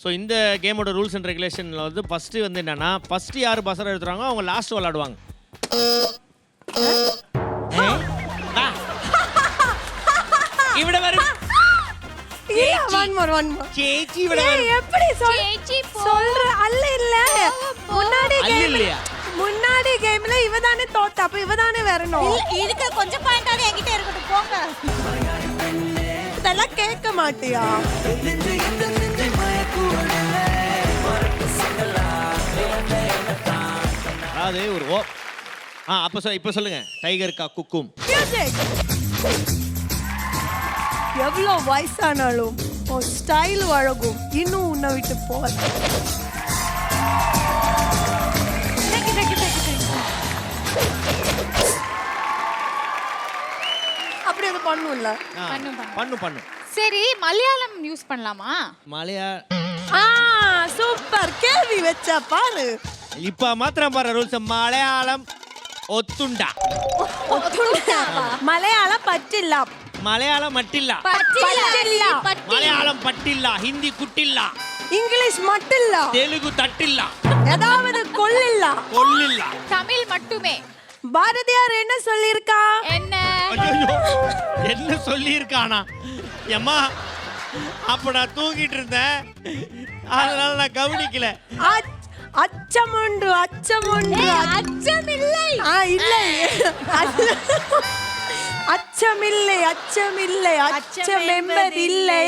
So இந்த கேமோட rules and ரெகுலேஷனில் வந்து ஃபஸ்ட்டு வந்து என்னென்னா ஃபஸ்ட்டு யார் பசரம் எடுத்துகிறாங்க அவங்க லாஸ்ட் விளாடுவாங்க இவட வரும் எப்படி சேச்சி சொல்ற? அல்ல இல்ல. முன்னாடி கேம் இல்லையா? முன்னாடி கேம்ல இவ தானே தோத்த அப்ப இவ தானே வரணும் கொஞ்சம் பாயிண்டாவது என்கிட்ட இருக்கட்டும் இதெல்லாம் கேட்க மாட்டியா? அதாவது ஒரு ஓ. ஆ அப்போ சொல் இப்போ சொல்லுங்க. டைகர் கா குக்கும். எவ்வளோ வயசானாலும் உன் ஸ்டைல் அழகும் இன்னும் உன்னை விட்டு போகாது அப்படி அது பண்ணும்ல? ஆ, பண்ணு, பண்ணு. பண்ணு பண்ணு சரி மலையாளம் யூஸ் பண்ணலாமா? மலையா ஆ சூப்பர். கேள்வி வச்ச பாரு. இப்ப மாத்திரம் பாரு ரூல்ஸ் மலையாளம் ഒത്തുണ്ട. മലയാളം പറ്റില്ല. മലയാളം മട്ടില്ല. மலையாளம் മലയാളം ஹிந்தி குட்டில்லா இங்கிலீஷ் ഇംഗ്ലീഷ് മട്ടില്ല. തെലുഗു തട്ടില്ല. ஏதாவது கொல்லில்ல കൊല്ലില്ല தமிழ் மட்டுமே பாரதியார் என்ன சொல்லியிருக்கா என்ன ஐயோ என்ன சொல்லியிருக்கானா ஏம்மா அப்ப நான் தூங்கிட்டு இருந்தேன் அதனால நான் கவனிக்கல அச்- அச்சமுண்டு. அச்சமுண்டு அச்சமில்லை. ஆ இல்லை. அச்சமில்லை அச்சமில்லை அச்சம் என்பதில்லை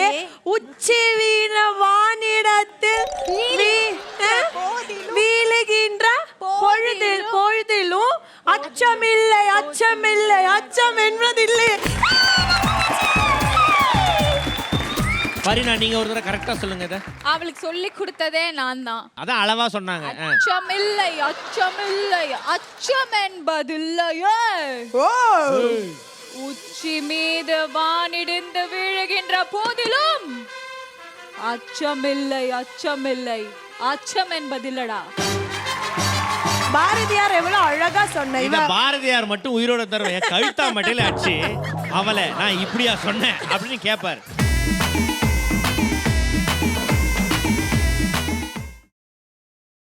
உச்சி வீண வானிடத்தில் வீழுகின்ற பொழுதில் பொழுதிலும் அச்சமில்லை அச்சமில்லை அச்சம் என்பதில்லை பரினா நீங்க ஒரு தடவை கரெக்டா சொல்லுங்க இதை. அவளுக்கு சொல்லி கொடுத்ததே நான் தான். அதான் அளவா சொன்னாங்க. ஆ. அச்சமில்லை அச்சமில்லை அச்சம் என்பதில்லையே ஓ. உச்சி மீது வானிடிந்து விழுகின்ற போதிலும் அச்சமில்லை அச்சமில்லை அச்சம் என்பதில்லடா பாரதியார் எவ்வளவு அழகா சொன்ன இந்த பாரதியார் மட்டும் உயிரோட தருவேன் என் கழுத்தா மட்டையில அடிச்சு அவளை நான் இப்படியா சொன்னேன் அப்படின்னு கேட்பாரு